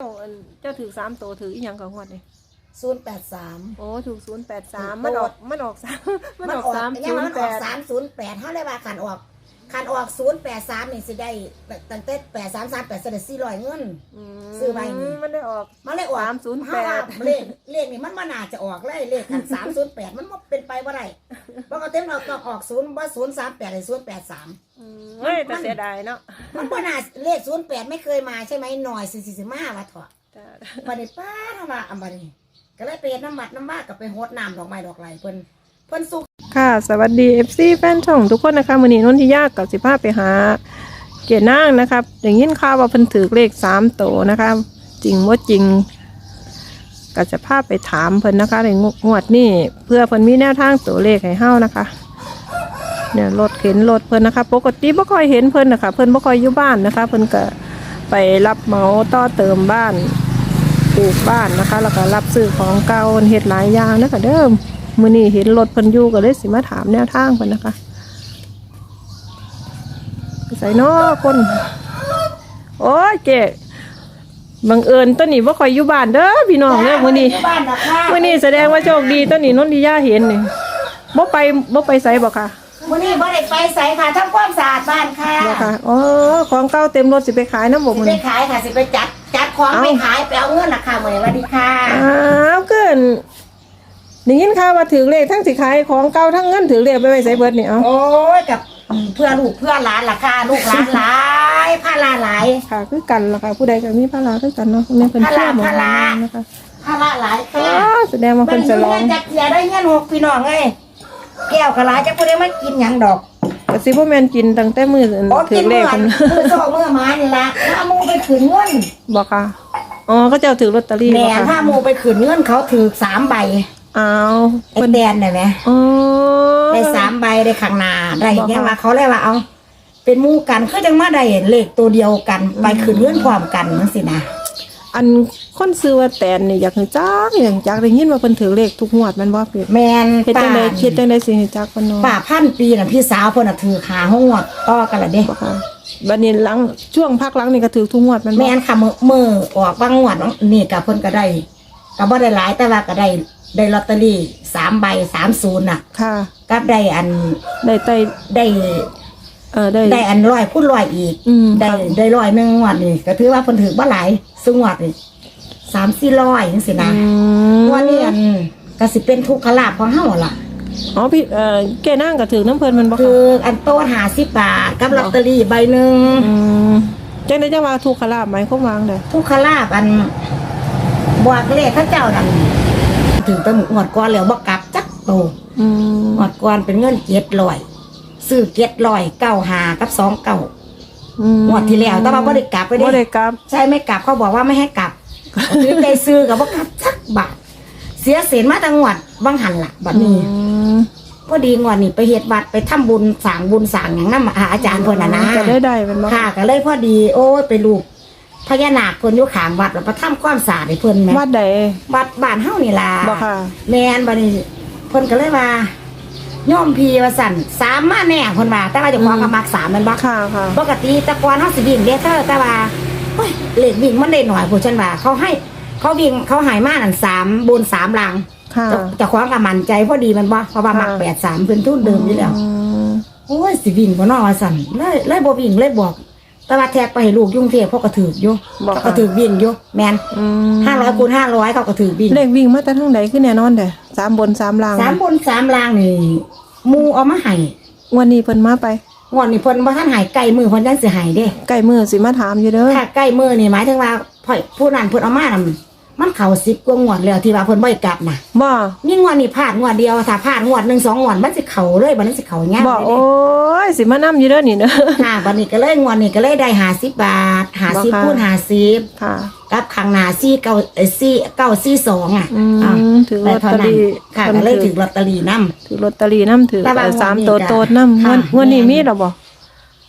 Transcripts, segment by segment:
เจ้าอันเจ้าถือสามตัวถืออีหยังกับงวดนี่ศูนย์แปดสามโอ้ถูกศูนย์แปดสามถูกมันออกโตดมันออกสามมันมันออกออกสามยังศูว่านย์มันแปออกดสามศูนย์แปดเขาเรียกว่าขันออกขันออกศูนย์แปดสามนี่สิได้ตั้งแต่แปดสามสามแปดเสด็จสี่ร้อยเงินซื้อไว้นี่มันได้ออกมันเลยออก308เพราะว่าเลขเลขนี่มันมาน่าจะออกเลยเลขขันสามศูนย์แปดมันบ่เป็นไปว่าไรปกติเราต้องออกศูนย์ว่าศูนย์สามแปดหรือศูนย์แปดสาม เฮ้ยแต่เสียดายเนาะมันบ่น่าเลขศูนย์แปดไม่เคยมาใช่ไหมหน่อยสี่สี่สิบห้าวัดเถอะจ้ะบัดนี้ป้าทำมาอันบัดนี้ก็เลยไปเฮ็ดน้ำมัดน้ำบ้ากับไปโฮดน้ำดอกไม้ดอกไหลเพิ่นเพิ่นสุก ค่ะสวัสดี FC แฟนช่องทุกคนนะคะมือนี้นนทิยากกับสิภาไปหา เกียรตินางนะครับอย่างยินข่าวว่าเพิ่นถือเลขสามตัวนะคะ จริงว่าจริงก็จะพาไปถามเพิ่นนะคะในงวดนี้เพื่อเพิ่นมีแนวทางตัวเลขให้เฮานะคะ เนี่ยรถเข็นรถเพิ่นนะคะ ปกติบ่ค่อยเห็นเพิ่นนะคะ เพิ่นบ่ค่อยอยู่บ้านนะคะ เพิ่นก็ไปรับเหมาต่อเติมบ้านปลูกบ้านนะคะ แล้วก็รับซื้อของเก่าเฮ็ดหลายอย่างนะคะเดิมมื้อนี้เห็นรถเพิ่นอยู่ก็เลยสิมาถามแนวทางเพิ่นนะคะใส่นอคนโอ้ยเจ๊บังเอิญต้นนี้บ่ค่อยอยู่บ้านเด้อพี่น้องเด้อมื้อนี้ยู่บ้านดอกค่ะมื่อนี้แสดงว่าโชคดีต้นนี้นนทิยาเห็นนี่บ่ไปบ่ไปไสบ่ค่ะ มื้อนี้บ่ได้ไปไสค่ะทำความสะอาดบ้านค่ะบ่ค่ะอ๋อของเก่าเต็มรถสิไปขายน้ำบ่สิมื้อไปนี้ ขายค่ะสิไปจัดจัดของเอ้า ไปขายไปเอาเงินราคามื้อนี้สวัสดีค่ะอ้าวเกินได้ยินข่าวว่าถือเลขทั้งสิขายของเก่าทั้งเงินถือเลขไปไว้ไสเบิดนี่เอ้าโอ้ยกับเพื่อลูกเพื่อหลานล่ะค่ะลูกหลานหลายพาลาหลาย ค่ะคือกันล่ะค่ะผู้ใดก็มีภาระคือกันเนาะแม่เพิ่นเชื่อหมอภาระนะคะพาละหลายอ๋ค่ะอแสดงว่ามัเพิ่นนจะจะร้ร้อองงจักเสียได้เงินหกพี่น้องเอ้ย แก้วกะหลายจักผู้ใดมากินหยังดอกก็สิบ่แม่นกินตั้งแต่มื้อโอ้ถืกิอนเลเมื่ขอเพิ่นมือสองมือมานี่ละถ้ามูไปขืนเงินบ่ค่ะอ๋อก็เจ้าถือลอตเตอรี่แหม่บ่ถ้าค่ะมูไปขืนเงินเขาถือสามใบอ้าวไอ้เพิ่นแดนได้ไหมอ๋อ ได้สามใบได้ข้างหน้าได้บอกยังค่ะว่าเขาเลยว่าเอา เป็นหมู่กันคือจังมาได้เลขตัวเดียวกัน ไปขืนเงินพร้อมกันนั่นสินะ อันคนซื้อว่าแตนนี่อยากให้จักอยากจักได้ยินว่าเพิ่นถือเลขทุกงวดแมันบ่พี่แมนเฮ็ดจังได๋คิดจังได๋สิให้จักเพิ่นเนาะป่าพันปีน่ะพี่สาวเพิ่นน่ะถือขาห้องวดต่อกันละเด้บ่ค่ะบัดนี้หลังช่วงพักหลังนี่ก็ถือทุกงวดแมันแมบ่นค่ะมือมือออกบางงวดนี่กับเพิ่นก็ได้ก็บ่ได้หลายแต่ว่าก็ได้ได้ลอตเตอรี่สามใบสามศูนย์น่ะค่ะ กับได้อันได้ไต้ได้ เออได้ ได้อันร้อยพูดร้อยอีก อืมได้ค่ะได้ร้อยหนึ่งงวดนี่ก็ถือว่าเพิ่นถือบ่หลายซึ่งงวดนี่สามสี่ร้อยจังซี่นะอืมงวดนี้อันก็สิเป็นทุกขลาภของเฮาล่ะ อ๋อพี่เอ่อแกนั่งก็ถือน้ำเพิ่นแมันบ่คืค่ะออันโต้หาสิบบาทกับลอตเตอรี่ใบหนึ่งอืมจังได๋จังว่าถูกขลาบหมายความว่าจังได๋ทุกขลาภอันบวกเลขเข้าเจ้านั่นถึงแตั้งงวดก่อนแล้วบ่กลับจักโตอืมงวดก่อนเป็นเงินเจ็ดร้อย ซื้อเจ็ดร้อยเก้าหากับสองเก้าอืมงวดที่แล้วแต่ว่าบ่ได้กลับไปบ่เด้ได้กลับ ใช่ไม่กลับเขาบอกว่าไม่ให้กลับถือใจซื้อกับว่ากลับสักบาทเสียเสียมาตั้งงวดบางหันละบัดนี้ อืมพอดีงวดนี้ไปเฮ็ดวัดไปทำบุญสร้างบุญสร้างอย่างนั้นอาจารย์เพิ่นน่ะนะก็ได้ได้แมันบ่ค่ะก็เลยพอดี โอ้ยไปลูกพญานาคเพิ่นอยู่ข้างวัดแล้วไปทำความสะอาดให้เพิ่นแหม่วัดใด วัดบ้านเฮานี่ล่ะบ่ค่ะ แม่นบัดนี้เพิ่นก็เลยว่า ย่อมพีว่าสั่นสามมาแน่เพิ่นว่าแต่ว่าเจ้าของก็มักสามแม่นบ่ค่ะค่ะ ปกติแตะกอนเขาสิวิ่งเด้เธอแต่ว่าเฮ้ยเลขวิ่งมันได้หน่อยผู้ฉันว่าเขาให้เขาวิ่งเขาหายมาอันสามบนสามลังค่ะแต่แต่ความกับมันใจพอดีมันบ่เพราะว่ามักค่ะ แปดสามเป็นทุนเดิมอยู่แล้วอืมโอ้ยสิวิ่งบ่นอสั่นเลยเลยบ่วิ่งเลยบอก แต่ว่าแท็กไปให้ลูกยุ่งเทพเขากระถืออยู่บอกเขาค่ะกระถือวิ่งอยู่แมนอืมห้าร้อยคูณห้าร้อยเขากระถือวิ่งเลขวิ่งมาแต่ทางใดคือแน่นอนเด้อ สามบนสามล่างสามบนสามลางนี่หมูเอามาให้วันนี้เพิ่นมาไปงวดนี้เพิ่นบ่ทันใหายไก่มือเพิ่นจังสิใหายเด้ใกล้มือสิมาถามอยู่เด้อถ้าใกล้มือนี่หมายถึงว่าพ่อยผู้นั้นเพิ่นเอามานํ มันเข้าสิบกว่างวดแล้วที่ว่าเพิ่นบ่ให้กลับน่ะบ่มีงวดนี่พลาดงวดเดียวถ้าพลาดงวดหนึ่งสองงวดมันสิเข้าเลยบัดนี้สิเข้าย่างบ่เลยโอ้เด้ยสิมานํอยู่เด้อนี่เด้อ ค่ะบัดนี้ก็เลยงวดนี้ก็เลยได้50บาทบ่50ค่ะ คูณ50ค่ะ กับข้างหน้า4 9เอ้ย4 9 4 2อะอืมอะถือลได้อตเท่าเตอนั้นรี่ค่ะเพิ่นก็เลยถือลอตเตอรี่นํ ถือลอตเตอรี่นำถือแต่ว่าเอ่อสามงวดนี้ตัวก็โตดนำค่ะ งวดนี้แม่มีแล้วบ่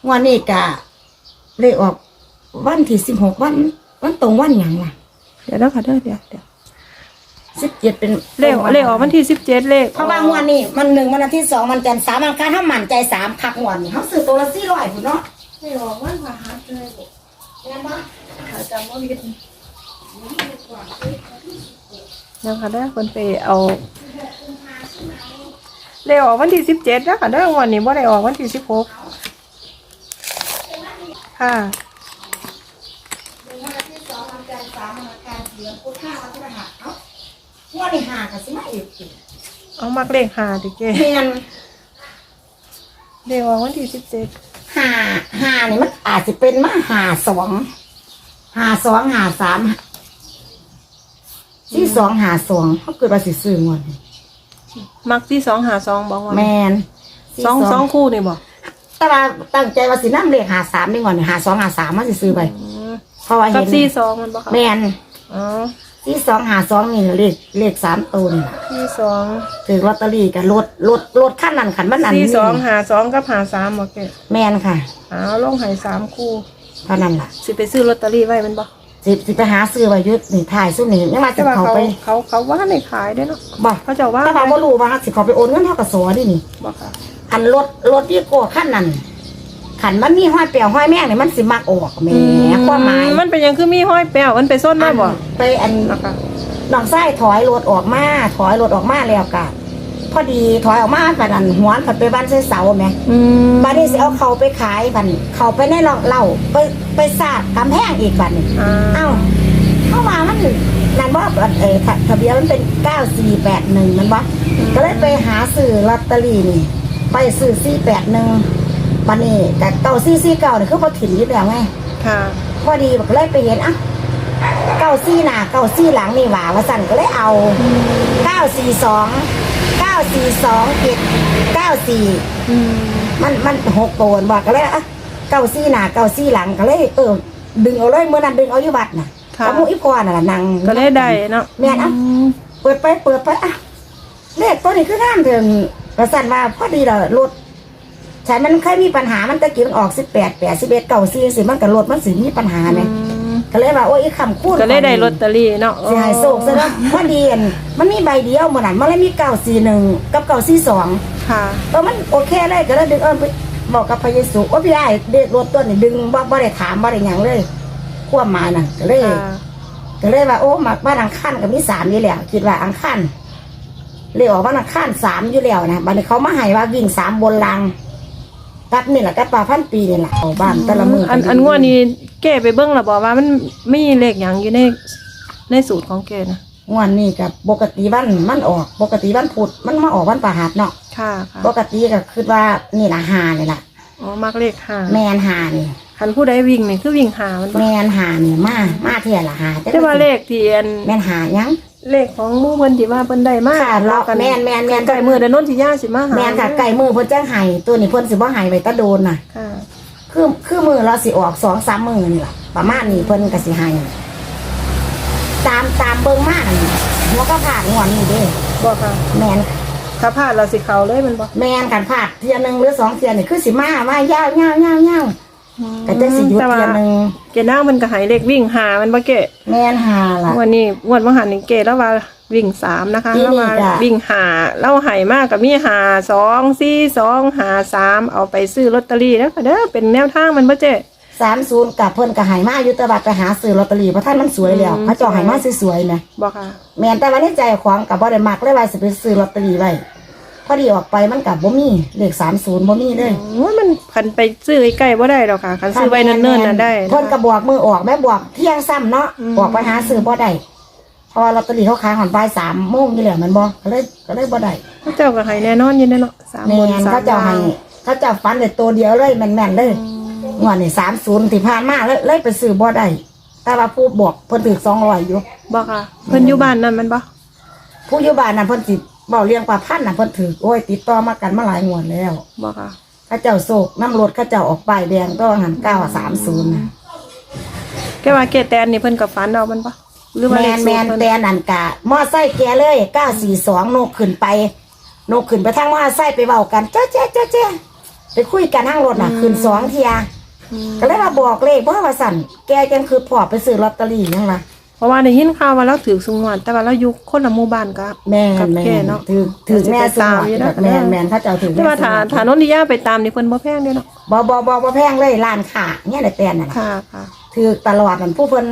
งวดนี้ก็เลยออกวันที่16วันวันตรงวันหยังล่ะเดี๋ยวเด้อค่ะเด้อเดี๋ยวเดี๋ยว17เป็นเลขเลขออกวันที่17เลขเพราะว่างวดนี้มันหนึ่งวันอาทิตย์สองมันจันทร์สามวันอังคารถ้ามั่นใจสามพักงวดนี่เขาซื้อตัวละสี่ร้อยพุ่นเนาะเลขออกวันพฤหัสเลยบ่งั้นปะถ้าจำบ่ผิดนะคะได้อคนไปเอาเลยออกวันที่สิบเจ็ดนะคะได้อวันนี้ว่าได้ออกวันที่สิบหกค่ะ ว่านี่หากันสิมาอีกสิเอามักเลขหาดิเกเมียนเดี๋ยวออกวันที่สิบเจ็ดหาหานี่มันอาจจะเป็นมาหาสองหาสองหาสามที่สองหาสองเขาเกิดมาสิซื้องวดนี้มักที่สองหาสองบอกว่าแมนสองสองคู่นี่บอกแต่ว่าตั้งใจว่าสิน้ำเลขหาสามนี่ก่อนนี่หาสองหาสามมาสิซื้อไปเพราะว่ากัเห็บนสี่สองมันบอกค่ะแมนอ๋อ ที่สองหาสองนี่เลขเลขสามตัวนี่ล่ะสี่สองถือลอตเตอรี่กับรถรถรถขั้นนั้นขันมันอันสี่นี้สองหาสองกับหาสามบอกเกแมนค่ะเอาลงใหายสามคู่เท่านั้นล่ะสิไปซื้อลอตเตอรี่ไว้แมันบอกสิสิไปหาซื้อไว้อยุดนี่ถ่ายสู้นี่ยังมาแต่จะว่าเขาเขาไปเขาเขาว่าในขายได้เนาะบอกเขาจะว่าถ้าเราไว้บ่รู้ว่าสิเขาไปโอนเงินเท่ากับสอดินี่บอกค่ะอันรถรถที่โกขั้นนั้น ขันมันมีห้อยเปลี่ยวห้อยแม่งนี่มันสิมักออกแหม่ความหมายมันเป็นหยังคือมีห้อยแป้วมันไปส้นได้บ่อันไปอันนะคะน้องไส้ถอยรถออกมาถอยรถออกมาแล้วกะพอดีถอยออกมาบัดนั้นหัวผัดไปบ้านเส้เสาแหม่อืมบัดนี้สิเอาเขาไปขายบัดนี้เขาไปในเหล่าไปไปสาดกำแพงอีกบัดนี้อ่าเอ้าเข้ามามันนั่นว่าเออทะทะเบียนมันเป็นเก้าสี่แปดหนึ่งมันว่าก็เลยไปหาซื้อลอตเตอรี่นี่ ไปซื้อสี่แปดหนึ่ง บัดนี้แต่เก้าสี่สี่เก้านี่คือพอถิ่นอยึดแล้วไงค่ะ พอดีก็เลยไปเห็นอะเก้าสี่หน้าเก้าสี่หลังนี่หว่าว่าสั่นก็เลยเอาเก้าสี่สองเก้าสี่สองเจ็ดเก้าสี่อืมมันมันหกโกนบอกก็เลยอะเก้าซี่หน้าเก้าซี่หลังก็เลยเออดึงเอาเลยเมื่อนั้นดึงเอาอยู่บัตรน่ะค่ะกับหมูอีพอน่ะล่ะนาง ก็เลยได้เนาะแม่นอะอืมเปิดไปเปิดไปอะเลขตัวนี้คืองามถึงกระสันว่าพอดีเลยรถ ฉันมันเคยมีปัญหามันตะกี้มันออกสิบแปดแปดสิบเอ็ดเก้าซี่สิมันกับรถมันสิมีปัญหาไหมอืมก็เลยว่าโอ้ยอีคำคูดก็เลยได้ลอตเตอรี่เนาะสิหายโศกซะแล้วพอดีอันมันมีใบเดียวเหมือนนั้นมันเลยมีเก้าสี่หนึ่งกับเก้าสี่สองค่ะเออมันโอเคเลยก็เลยดึงเอิญไปบอกกับพระเยซูว่าพี่ไอ้เด็กรถตัวนี่ดึงบ่บ่ได้ถามบ่ได้หยังเลยความหมายน่ะก็เลยค่ะก็เลยว่าโอ้มาบ้านอังคารกับมีสามอยู่แล้วคิดว่าอังคารเลยออกบ้านอังคารสามอยู่แล้วนะบัดนี้เขามาให้ว่าวิ่งสามบนลัง กับนี่แหละกับปลาพันปีนี่แหละเอาบ้านแต่ละมืออันอันงวดนี้เก้ไปเบิ่งแล้วบอกว่ามันมีเลขหยังอยู่ในในสูตรของเก้นะงวดนี้กับปกติวันมันออก ปกติวันพุธมันมาออกวันประหัสเนาะค่ะค่ะปกติก็คิดว่านี่ละหานี่แหละอ๋อมักเลขห้าแมนหานี่คันผู้ใดวิ่งนี่คือวิ่งหามันบ่แมนหานี่มามาเท่าละหาแต่ว่าเลขที่อันแมนหายัง เลขของหมู่เพิ่นที่ว่าเพิ่นได้มาค่ะเราแม่นแม่นแม่น ไก่มือแต่นนทิยาสิมาหาแม่นค่ะไก่มือเพิ่นจ้างไห้ตัวนี้เพิ่นสิบ่ไห้ไว้ตะโดนน่ะ ค่ะ คือคือมือเราสิออกสองสามมือนี่ล่ะประมาณนี้เพิ่นก็สิไห้ตามตามเบิ่งมานี่หัวก็ผ่านงอนนี่เด้บอกค่ะ แม่นถ้าพลาดเราสิเขาเลยมันบอกแม่นกันผ่านเทียหนึงหรือสองเทียนี่คือสิมาว่ายาวยาวยาวยาว ก็จะสิหยุดแต่ว่า เทียหนึงเกณางมันก็ใหายเลขวิ่งหามันบ่เกะแม่นหาล่ะ วันนี้งวดมหันนี่เกะแล้วว่าวิ่งสามนะคะที่แล้วนี่ว่าจ้ะ วิ่งหาเล่าใหายมากกับมีหาสองสี่สองหาสามเอาไปซื้อลอตเตอรี่แล้วก็เด้อเป็นแนวทางมันบ่เจ๊สามศูนย์กับเพิ่นก็ไห้มาอยู่แตบัดไปหาซื้อลอตเตอรี่เพราะท่านมันสวยแล้วอืมเขาเจ้าไห้มาสวยๆแหมบอกค่ะ แม่นแต่ว่าในใจของกับบ่ได้มักเลยว่าสิไปซื้อลอตเตอรี่ไว้ พอดีออกไปมันกับบ่มีเลขสามศูนย์บ่มีเลยโอ้ยมันพันไปซื้อใกล้ๆบ่ได้หรอกค่ะคันซื้อไว้เนิ่นๆน่ะได้ะคะเพิ่นก็บอกมือออกแม่บอกเที่ยงซ้ำเนาะอืมออกไปหาซื้อบ่ได้เพราะว่าลอตเตอรี่เขาขายหอนบ่ายสามโมงอยู่แล้วแมันบ่ก็เลยก็เลยบ่ได้พระเจ้าก็ให้แน่นอนอยินแน่เนาะสามแม่บนนสามเขาเจ้าให้ล่างเขาเจ้าฟันแต่ตัวเดียวเลยแม่นๆเลยงวดนี่30ที่ผ่านมาเลยเลยไปซื้อบ่ได้แต่ว่าผู้บอกเพิ่นถือ200อยู่บอกค่ะเพิ่นอยู่บ้านนั่นมันบ่ผู้อยู่บ้านน่ะเพิ่นสิ เว้าเลี้ยงปลาพันธุ์น่ะเพิ่นถือโอ้ยติดต่อมากันมาหลายงวดแล้วบอกค่ะเข้าเจ้าโศกน้ำรถเข้าเจ้าออกป้ายแดงก็หันเก้าสามศูนย์แกว่าเกแตนนี่เพิ่นกับฝันเอามันปะหรือว่าแมเลขนสูแมตรนเพิ่นแตนอันกะมอไซค์แกเลยเก้าสี่สองนกขึ้นไปนกขึ้นไปทางมอไซค์ไปเบากันเจ้าเจ้าเจ้าเจ้าไปคุยกันทางรถน่ะขึ้นสองเทียอืมก็เลยมาบอกเลขเพราะว่าสั่นแกจังคือพอไปซื้อลอตเตอรี่ยังล่ะ เพราะว่าได้ยินข่าวว่าเราถือสุงวนแต่ว่าเราอยู่คนละหมู่บ้านกับแม่กับแม่แกเนาะถือถือแม่สตามมอยู่แบนะบแม่แม่เข้าเจ้าถือแต่ว่าถ้าถ้านนทิยาไปตามนี่เพิ่นบ่แพงเด้เนาะบอบอบอบอแพงเลยร้านขาเนี่ยแต่แตนน่ะค่ะค่ะ ถือตลอดนั่นผู้เพิ่น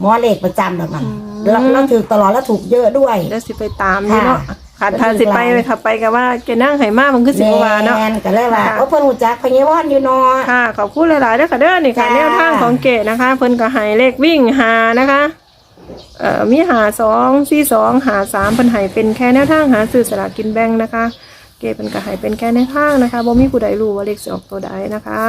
หมอเลขประจำดอกนั้นอืมแล้วแล้วถูกตลอดแล้วถูกเยอะด้วย แล้วสิไปตามนี่เนาะค่ะ ขาดทานสิไปไปขับไปกับว่าแกนั่งไหมามันคือสิบกว่าเนาะแม่นก็เลยว่าค่ะโอ้เพิ่นรู้จักพญาวอนอยู่เนาะ ค่ะขอบคุณหลายๆด้วยค่ะเด้อนี่ค่ะ จ้า แนวทางของเกดนะคะ เพิ่นก็ให้เลขวิ่งหานะคะ เอ่อมีหาสองสี่สองหาสามเพิ่นให้เป็นแค่แนวทางหาซื้อสลากกินแบ่งนะคะ เกดเพิ่นก็ให้เป็นแค่แนวทางนะคะบ่มีผู้ใดรู้ว่าเลขสิออกตัวใดนะคะ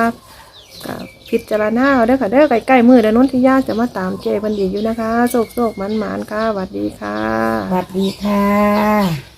ก็พิจารณาเอาเด้อค่ะเด้อใกล้ๆมือเดี๋ยวนนทิยาจะมาตามเจเพิ่นอีกอยู่นะคะโศกโศกมันหมานๆค่ะสวัสดีค่ะ สวัสดีค่ะ